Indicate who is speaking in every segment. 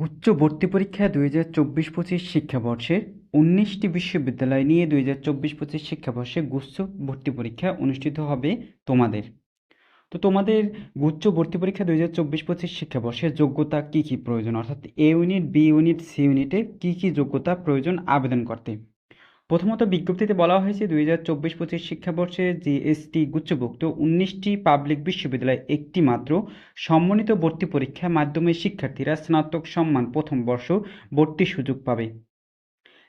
Speaker 1: গুচ্ছ ভর্তি পরীক্ষা দুই হাজার চব্বিশ পঁচিশ শিক্ষাবর্ষের উনিশটি বিশ্ববিদ্যালয় নিয়ে দুই হাজার চব্বিশ পঁচিশ শিক্ষাবর্ষে গুচ্ছ ভর্তি পরীক্ষা অনুষ্ঠিত হবে তোমাদের। তো তোমাদের গুচ্ছ ভর্তি পরীক্ষা দুই হাজার চব্বিশ পঁচিশ শিক্ষাবর্ষে যোগ্যতা কী কী প্রয়োজন? অর্থাৎ A unit, B unit, C ইউনিটে কী কী যোগ্যতা প্রয়োজন আবেদন করতে। প্রথমত বিজ্ঞপ্তিতে বলা হয়েছে দুই হাজার চব্বিশ পঁচিশ শিক্ষাবর্ষে জিএসটি গুচ্ছভুক্ত উনিশটি পাবলিক বিশ্ববিদ্যালয় একটি মাত্র সম্মানিত ভর্তি পরীক্ষা মাধ্যমে শিক্ষার্থীরা স্নাতক সম্মান প্রথম বর্ষ ভর্তির সুযোগ পাবে।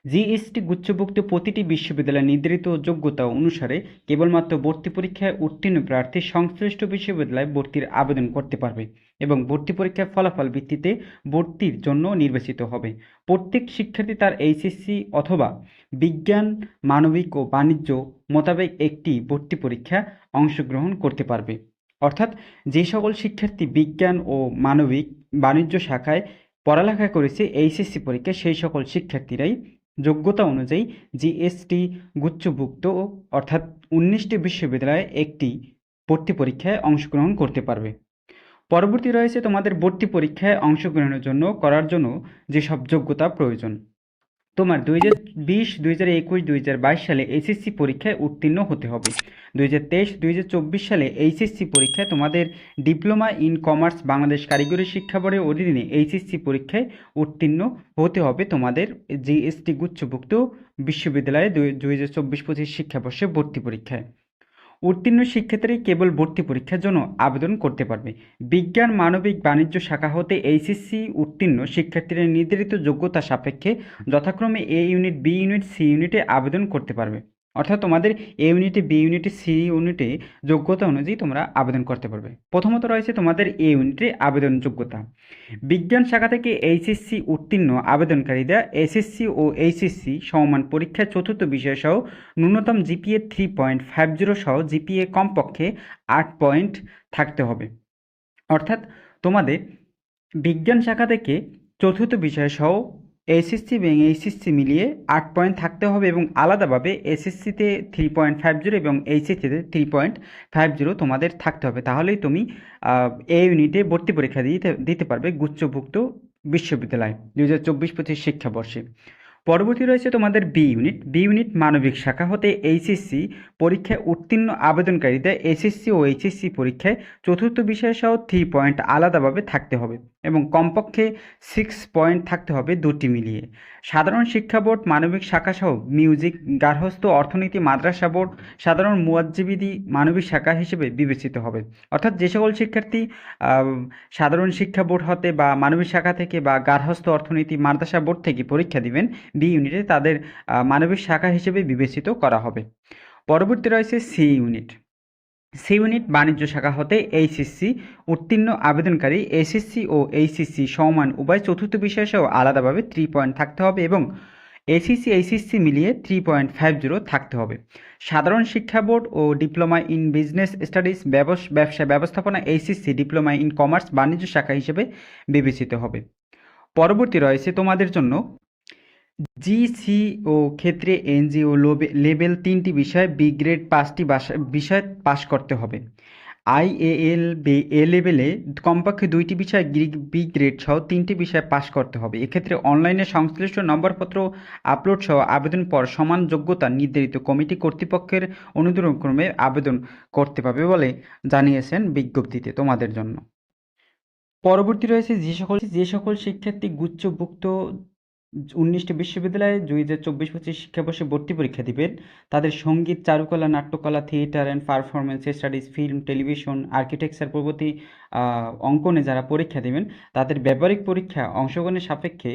Speaker 1: জিএসটি গুচ্ছভুক্ত প্রতিটি বিশ্ববিদ্যালয় নির্ধারিত যোগ্যতা অনুসারে কেবলমাত্র ভর্তি পরীক্ষায় উত্তীর্ণ প্রার্থী সংশ্লিষ্ট বিশ্ববিদ্যালয়ে ভর্তির আবেদন করতে পারবে। এবং ভর্তি পরীক্ষার ফলাফল ভিত্তিতে ভর্তির জন্য নির্বাচিত হবে। প্রত্যেক শিক্ষার্থী তার এইচএসসি অথবা বিজ্ঞান, মানবিক ও বাণিজ্য মোতাবেক একটি ভর্তি পরীক্ষা অংশগ্রহণ করতে পারবে। অর্থাৎ যে সকল শিক্ষার্থী বিজ্ঞান ও মানবিক বাণিজ্য শাখায় পড়ালেখা করেছে, এইচএসসি পরীক্ষায় সেই সকল শিক্ষার্থীরাই যোগ্যতা অনুযায়ী জিএসটি গুচ্ছভুক্ত অর্থাৎ উনিশটি বিশ্ববিদ্যালয়ে একটি ভর্তি পরীক্ষায় অংশগ্রহণ করতে পারবে। পরবর্তী রয়েছে তোমাদের ভর্তি পরীক্ষায় অংশগ্রহণের জন্য করার জন্য যেসব যোগ্যতা প্রয়োজন। তোমার দুই হাজার বিশ, দুই হাজার একুশ, দুই হাজার বাইশ সালে এইচএসসি পরীক্ষায় উত্তীর্ণ হতে হবে। দুই হাজার তেইশ, দুই হাজার চব্বিশ সালে এইচএসসি পরীক্ষায় তোমাদের ডিপ্লোমা ইন কমার্স বাংলাদেশ কারিগরি শিক্ষা বোর্ডের অধীনে এইচএসসি পরীক্ষায় উত্তীর্ণ হতে হবে তোমাদের জিএসটি গুচ্ছভুক্ত বিশ্ববিদ্যালয়ে দুই হাজার চব্বিশ পঁচিশ শিক্ষাবর্ষে ভর্তি পরীক্ষায়। উত্তীর্ণ শিক্ষেত্রে কেবল ভর্তি পরীক্ষার জন্য আবেদন করতে পারবে। বিজ্ঞান, মানবিক, বাণিজ্য শাখা হতে এইচএসসি উত্তীর্ণ শিক্ষার্থীরা নির্ধারিত যোগ্যতা সাপেক্ষে যথাক্রমে A unit, B unit, C ইউনিটে আবেদন করতে পারবে। অর্থাৎ তোমাদের এ ইউনিটে বি ইউনিটে সি ইউনিটে যোগ্যতা অনুযায়ী তোমরা আবেদন করতে পারবে। প্রথমত রয়েছে তোমাদের এ ইউনিটে আবেদন যোগ্যতা। বিজ্ঞান শাখা থেকে এইচএসসি উত্তীর্ণ আবেদনকারীরা এসএসসি ও এইচএসসি সমমান পরীক্ষার চতুর্থ বিষয় সহ ন্যূনতম GPA three point five zero সহ জিপিএ কমপক্ষে আট পয়েন্ট থাকতে হবে। অর্থাৎ তোমাদের বিজ্ঞান শাখা থেকে চতুর্থ বিষয় সহ এসএসসি এবং এইচএসসি মিলিয়ে আট পয়েন্ট থাকতে হবে এবং আলাদাভাবে এসএসসিতে থ্রি পয়েন্ট ফাইভ জিরো এবং এইচএসসিতে থ্রি পয়েন্ট ফাইভ জিরো তোমাদের থাকতে হবে। তাহলেই তুমি এ ইউনিটে ভর্তি পরীক্ষা দিতে দিতে পারবে গুচ্ছভুক্ত বিশ্ববিদ্যালয় দু হাজার চব্বিশ পঁচিশ শিক্ষাবর্ষে। পরবর্তী রয়েছে তোমাদের বি ইউনিট বি ইউনিট মানবিক শাখা হতে এইচএসসি পরীক্ষায় উত্তীর্ণ আবেদনকারীদের এসএসসি ও এইচএসসি পরীক্ষায় চতুর্থ বিষয় সহ থ্রি পয়েন্ট আলাদাভাবে থাকতে হবে। এবং কমপক্ষে সিক্স পয়েন্ট থাকতে হবে দুটি মিলিয়ে। সাধারণ শিক্ষা বোর্ড, মানবিক শাখা সহ মিউজিক গার্হস্থ্য, অর্থনীতি, মাদ্রাসা বোর্ড, সাধারণ মুয়াজ্জিবিদি, মানবিক শাখা হিসেবে বিবেচিত হবে। অর্থাৎ যে সকল শিক্ষার্থী সাধারণ শিক্ষা বোর্ড হতে বা মানবিক শাখা থেকে বা গার্হস্থ্য, অর্থনীতি, মাদ্রাসা বোর্ড থেকে পরীক্ষা দিবেন বি ইউনিটে তাদের মানবিক শাখা হিসেবে বিবেচিত করা হবে। পরবর্তী রয়েছে সি ইউনিট সি ইউনিট বাণিজ্য শাখা হতে এইচএসসি উত্তীর্ণ আবেদনকারী এসএসসি ও এইচএসসি সমান উভয় চতুর্থ বিষয় সহ আলাদাভাবে থ্রি পয়েন্ট থাকতে হবে এবং এসিসি এইচএসসি মিলিয়ে থ্রি পয়েন্ট ফাইভ জিরো থাকতে হবে। সাধারণ শিক্ষা বোর্ড ও ডিপ্লোমা ইন বিজনেস স্টাডিজ ব্যবসা ব্যবস্থাপনা এইচএসসি, ডিপ্লোমা ইন কমার্স বাণিজ্য শাখা হিসেবে বিবেচিত হবে। পরবর্তী রয়েছে তোমাদের জন্য জিসিও ক্ষেত্রে এনজিও লেভেল তিনটি বিষয়, বি গ্রেড পাঁচটি বিষয় পাশ করতে হবে। আইএএল বে, এ লেভেলে কমপক্ষে দুইটি বিষয় বি গ্রেড সহ তিনটি বিষয় পাশ করতে হবে। এক্ষেত্রে অনলাইনে সংশ্লিষ্ট নম্বরপত্র আপলোড সহ আবেদন পর সমান যোগ্যতা নির্ধারিত কমিটি কর্তৃপক্ষের অনুদানক্রমে আবেদন করতে পারবে বলে জানিয়েছেন বিজ্ঞপ্তিতে তোমাদের জন্য। পরবর্তী রয়েছে যে সকল যে সকল শিক্ষার্থী গুচ্ছভুক্ত উনিশটি বিশ্ববিদ্যালয়ে দুই হাজার চব্বিশ পঁচিশ শিক্ষাবর্ষে ভর্তি পরীক্ষা দিবেন, তাদের সংগীত, চারুকলা, নাট্যকলা, theatre and performance studies film television architecture প্রভৃতি অঙ্কনে যারা পরীক্ষা দেবেন, তাদের ব্যবহারিক পরীক্ষা অংশগ্রহণের সাপেক্ষে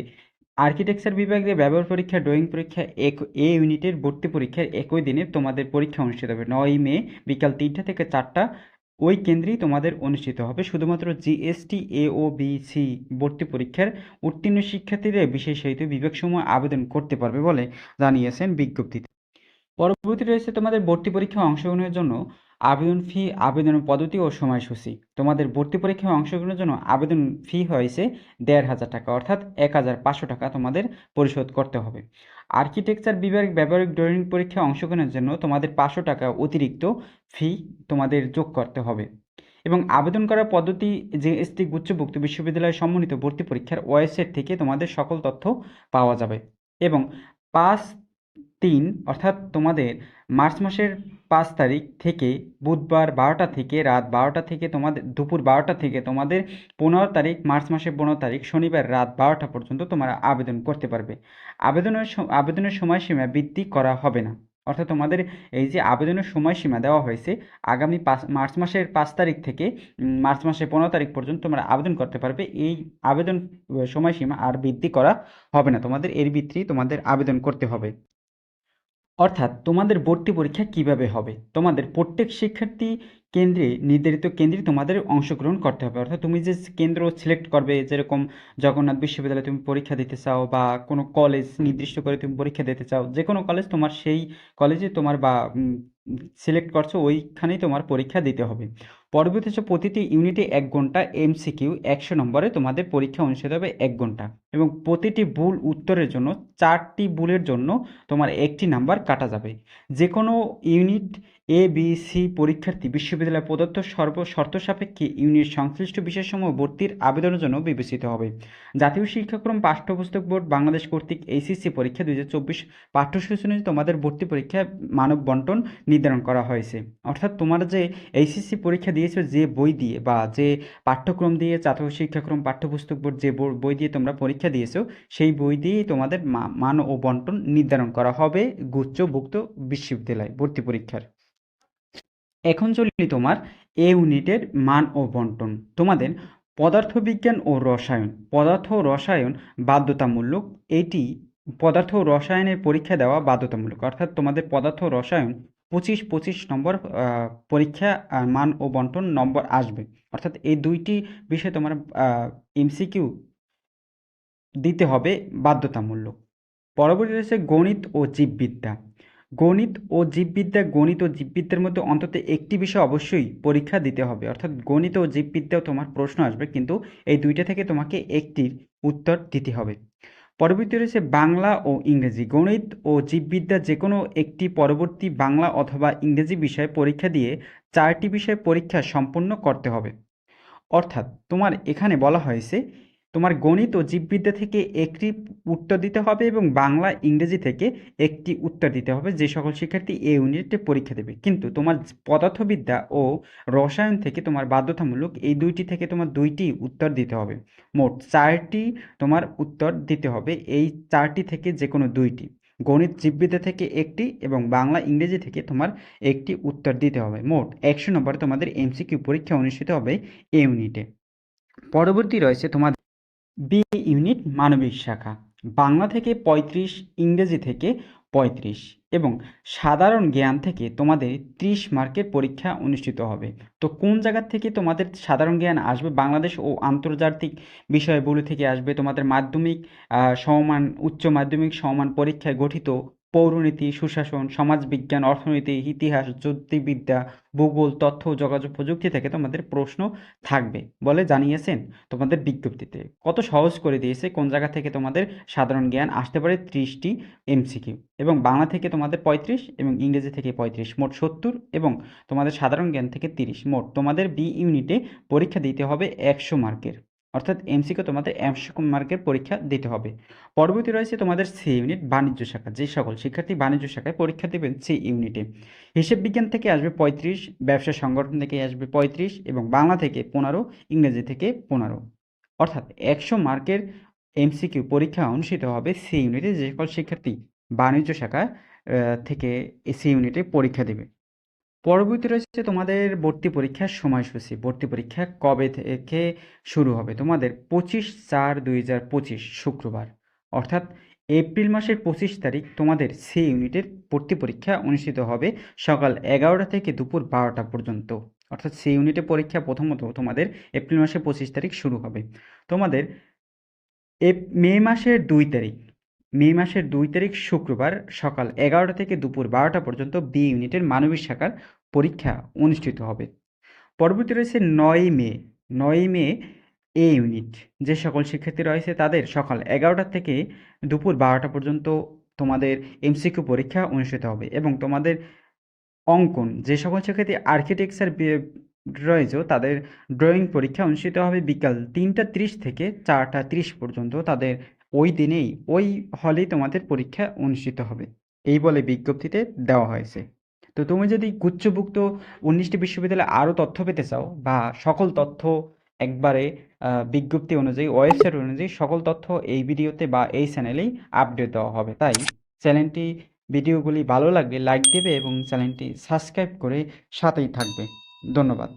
Speaker 1: আর্কিটেকচার বিভাগে ব্যবহার পরীক্ষা ড্রয়িং পরীক্ষা, এক, এ ইউনিটের ভর্তি পরীক্ষার একই দিনে তোমাদের পরীক্ষা অনুষ্ঠিত হবে। নয় মে বিকাল তিনটা থেকে চারটা ওই কেন্দ্রেই তোমাদের অনুষ্ঠিত হবে। শুধুমাত্র জিএসটি এ ও বি সি ভর্তি পরীক্ষার উত্তীর্ণ শিক্ষার্থীরা বিশেষায়িত সময় আবেদন করতে পারবে বলে জানিয়েছেন বিজ্ঞপ্তিতে। পরবর্তী রয়েছে তোমাদের ভর্তি পরীক্ষায় অংশগ্রহণের জন্য আবেদন ফি, আবেদন পদ্ধতি ও সময়সূচি। তোমাদের ভর্তি পরীক্ষায় অংশগ্রহণের জন্য আবেদন ফি হয়েছে দেড় হাজার টাকা, অর্থাৎ এক হাজার পাঁচশো টাকা তোমাদের পরিশোধ করতে হবে। আর্কিটেকচার বিভাগ ব্যবহারিক ড্রয়িং পরীক্ষায় অংশগ্রহণের জন্য তোমাদের পাঁচশো টাকা অতিরিক্ত ফি তোমাদের যোগ করতে হবে। এবং আবেদন করার পদ্ধতি যে জেএসটি গুচ্ছভুক্ত বিশ্ববিদ্যালয় সম্মানিত ভর্তি পরীক্ষার ওয়েবসাইট থেকে তোমাদের সকল তথ্য পাওয়া যাবে। এবং পাঁচ তিন, অর্থাৎ তোমাদের মার্চ মাসের পাঁচ তারিখ থেকে বুধবার বারোটা থেকে রাত বারোটা থেকে তোমাদের, দুপুর বারোটা থেকে তোমাদের পনেরো তারিখ, মার্চ মাসের পনেরো তারিখ, শনিবার রাত বারোটা পর্যন্ত তোমরা আবেদন করতে পারবে। আবেদনের আবেদনের সময়সীমা বৃদ্ধি করা হবে না। অর্থাৎ তোমাদের এই যে আবেদনের সময়সীমা দেওয়া হয়েছে, আগামী পাঁচ, মার্চ মাসের পাঁচ তারিখ থেকে মার্চ মাসের পনেরো তারিখ পর্যন্ত তোমরা আবেদন করতে পারবে। এই আবেদন সময়সীমা আর বৃদ্ধি করা হবে না। তোমাদের এর ভিত্তি তোমাদের আবেদন করতে হবে। অর্থাৎ তোমাদের ভর্তি পরীক্ষা কীভাবে হবে? তোমাদের প্রত্যেক শিক্ষার্থী কেন্দ্রে নির্ধারিত কেন্দ্রে তোমাদের অংশগ্রহণ করতে হবে। অর্থাৎ তুমি যে কেন্দ্র সিলেক্ট করবে, যেরকম জগন্নাথ বিশ্ববিদ্যালয়ে তুমি পরীক্ষা দিতে চাও বা কোনো কলেজ নির্দিষ্ট করে তুমি পরীক্ষা দিতে চাও যে কোনো কলেজ তোমার সেই কলেজে তোমার বা সিলেক্ট করছ, ওইখানেই তোমার পরীক্ষা দিতে হবে। পরবর্তী হচ্ছে প্রতিটি ইউনিটে এক ঘণ্টা এমসিকিউ একশো নম্বরে তোমাদের পরীক্ষা অনুষ্ঠিত হবে এক ঘণ্টা। এবং প্রতিটি ভুল উত্তরের জন্য, চারটি ভুলের জন্য তোমার একটি নাম্বার কাটা যাবে। যে কোনো ইউনিট এ বি সি পরীক্ষার্থী বিশ্ববিদ্যালয় প্রদত্ত সর্ব শর্ত সাপেক্ষে ইউনিট সংশ্লিষ্ট বিষয়সমূহ ভর্তির আবেদনের জন্য বিবেচিত হবে। জাতীয় শিক্ষাক্রম পাঠ্যপুস্তক বোর্ড বাংলাদেশ কর্তৃক এইচএসসি পরীক্ষা দুই হাজার চব্বিশ পাঠ্যসূচি অনুযায়ী তোমাদের ভর্তি পরীক্ষায় মানব বন্টন নির্ধারণ করা হয়েছে। অর্থাৎ তোমার যে এইচএসসি পরীক্ষা দিয়েছ যে বই দিয়ে বা যে পাঠ্যক্রম দিয়ে জাতীয় শিক্ষাক্রম পাঠ্যপুস্তক বোর্ড যে বই দিয়ে তোমরা পরীক্ষা দিয়েছ, সেই বই দিয়েই তোমাদের মান ও বন্টন নির্ধারণ করা হবে গুচ্ছভুক্ত বিশ্ববিদ্যালয় ভর্তি পরীক্ষার। এখন চলি তোমার এ ইউনিটের মান ও বন্টন। তোমাদের পদার্থবিজ্ঞান ও রসায়ন, পদার্থ ও রসায়ন বাধ্যতামূলক, এটি পদার্থ ও রসায়নের পরীক্ষা দেওয়া বাধ্যতামূলক। অর্থাৎ তোমাদের পদার্থ ও রসায়ন পঁচিশ পঁচিশ নম্বর পরীক্ষা মান ও বন্টন নম্বর আসবে। অর্থাৎ এই দুইটি বিষয়ে তোমার এমসিকিউ দিতে হবে বাধ্যতামূলক। পরবর্তী রয়েছে গণিত ও জীববিদ্যা। গণিত ও জীববিদ্যা, গণিত ও জীববিদ্যার মধ্যে অন্তত একটি বিষয় অবশ্যই পরীক্ষা দিতে হবে। অর্থাৎ গণিত ও জীববিদ্যাও তোমার প্রশ্ন আসবে, কিন্তু এই দুইটা থেকে তোমাকে একটির উত্তর দিতে হবে। পরবর্তী রয়েছে বাংলা ও ইংরেজি। গণিত ও জীববিদ্যা যে কোনো একটি পরবর্তী বাংলা অথবা ইংরেজি বিষয়ে পরীক্ষা দিয়ে চারটি বিষয় পরীক্ষা সম্পূর্ণ করতে হবে। অর্থাৎ তোমার এখানে বলা হয়েছে তোমার গণিত ও জীববিদ্যা থেকে একটি উত্তর দিতে হবে এবং বাংলা, ইংরেজি থেকে একটি উত্তর দিতে হবে। যে সকল শিক্ষার্থী এই ইউনিটে পরীক্ষা দেবে। কিন্তু তোমার পদার্থবিদ্যা ও রসায়ন থেকে তোমার বাধ্যতামূলক এই দুইটি থেকে তোমার দুইটি উত্তর দিতে হবে। মোট চারটি তোমার উত্তর দিতে হবে। এই চারটি থেকে যে কোনো দুইটি। গণিত, জীববিদ্যা থেকে একটি এবং বাংলা, ইংরেজি থেকে তোমার একটি উত্তর দিতে হবে। মোট একশো নম্বরে তোমাদের এমসিকিউ পরীক্ষা অনুষ্ঠিত হবে এই ইউনিটে। পরবর্তী রয়েছে তোমার বি ইউনিট মানবিক শাখা। বাংলা থেকে পঁয়ত্রিশ, ইংরেজি থেকে পঁয়ত্রিশ এবং সাধারণ জ্ঞান থেকে তোমাদের ত্রিশ মার্কের পরীক্ষা অনুষ্ঠিত হবে। তো কোন জায়গা থেকে তোমাদের সাধারণ জ্ঞান আসবে? বাংলাদেশ ও আন্তর্জাতিক বিষয়গুলো থেকে আসবে তোমাদের মাধ্যমিক সমমান, উচ্চ মাধ্যমিক সমান পরীক্ষায় গঠিত পৌরনীতি, সুশাসন, সমাজবিজ্ঞান, অর্থনীতি, ইতিহাস, জ্যোতির্বিদ্যা, ভূগোল, তথ্য ও যোগাযোগ প্রযুক্তি থেকে তোমাদের প্রশ্ন থাকবে বলে জানিয়েছেন তোমাদের বিজ্ঞপ্তিতে। কত সহজ করে দিয়েছে, কোন জায়গা থেকে তোমাদের সাধারণ জ্ঞান আসতে পারে ত্রিশটি এমসিকিউ এবং বাংলা থেকে তোমাদের পঁয়ত্রিশ এবং ইংরেজি থেকে পঁয়ত্রিশ, মোট সত্তর এবং তোমাদের সাধারণ জ্ঞান থেকে তিরিশ, মোট তোমাদের বি ইউনিটে পরীক্ষা দিতে হবে একশো মার্কের। অর্থাৎ এমসিকিউ তোমাদের একশো মার্কের পরীক্ষা দিতে হবে। পরবর্তী রয়েছে তোমাদের সি ইউনিট, বাণিজ্য শাখা। যে সকল শিক্ষার্থী বাণিজ্য শাখায় পরীক্ষা দেবেন সি ইউনিটে। হিসেব বিজ্ঞান থেকে আসবে পঁয়ত্রিশ, ব্যবসা সংগঠন থেকে আসবে পঁয়ত্রিশ এবং বাংলা থেকে পনেরো, ইংরেজি থেকে পনেরো। অর্থাৎ একশো মার্কের এমসিকিউ পরীক্ষা অনুষ্ঠিত হবে সি ইউনিটে। যে সকল শিক্ষার্থী বাণিজ্য শাখা থেকে সি ইউনিটে পরীক্ষা দেবে। পরবর্তী রয়েছে তোমাদের ভর্তি পরীক্ষার সময়সূচি। ভর্তি পরীক্ষা কবে থেকে শুরু হবে? তোমাদের পঁচিশ চার দুই হাজার পঁচিশ শুক্রবার। অর্থাৎ এপ্রিল মাসের পঁচিশ তারিখ তোমাদের সি ইউনিটের ভর্তি পরীক্ষা অনুষ্ঠিত হবে সকাল এগারোটা থেকে দুপুর বারোটা পর্যন্ত। অর্থাৎ সি ইউনিটে পরীক্ষা প্রথমত তোমাদের এপ্রিল মাসের পঁচিশ তারিখ শুরু হবে। তোমাদের মে মাসের দুই তারিখ, মে মাসের দুই তারিখ শুক্রবার সকাল এগারোটা থেকে দুপুর বারোটা পর্যন্ত বি ইউনিটের মানবিক শাখার পরীক্ষা অনুষ্ঠিত হবে। পরবর্তী রয়েছে নয় মে। নয় মে এ ইউনিট। যে সকল শিক্ষার্থী রয়েছে তাদের সকাল এগারোটা থেকে দুপুর বারোটা পর্যন্ত তোমাদের এমসিকিউ পরীক্ষা অনুষ্ঠিত হবে এবং তোমাদের অঙ্কন। যে সকল শিক্ষার্থী আর্কিটেকচার রয়েছে তাদের ড্রয়িং পরীক্ষা অনুষ্ঠিত হবে বিকাল তিনটা তিরিশ থেকে চারটা তিরিশ পর্যন্ত তাদের ওই দিনেই, ওই হলেই তোমাদের পরীক্ষা অনুষ্ঠিত হবে। এই বলে বিজ্ঞপ্তিতে দেওয়া হয়েছে। তো তুমি যদি গুচ্ছভুক্ত উনিশটি বিশ্ববিদ্যালয়ে আরও তথ্য পেতে চাও বা সকল তথ্য একবারে বিজ্ঞপ্তি অনুযায়ী, ওয়েবসাইট অনুযায়ী সকল তথ্য এই ভিডিওতে বা এই চ্যানেলেই আপডেট দেওয়া হবে। তাই চ্যানেলটি, ভিডিওগুলি ভালো লাগলে লাইক দেবে এবং চ্যানেলটি সাবস্ক্রাইব করে সাথেই থাকবে। ধন্যবাদ।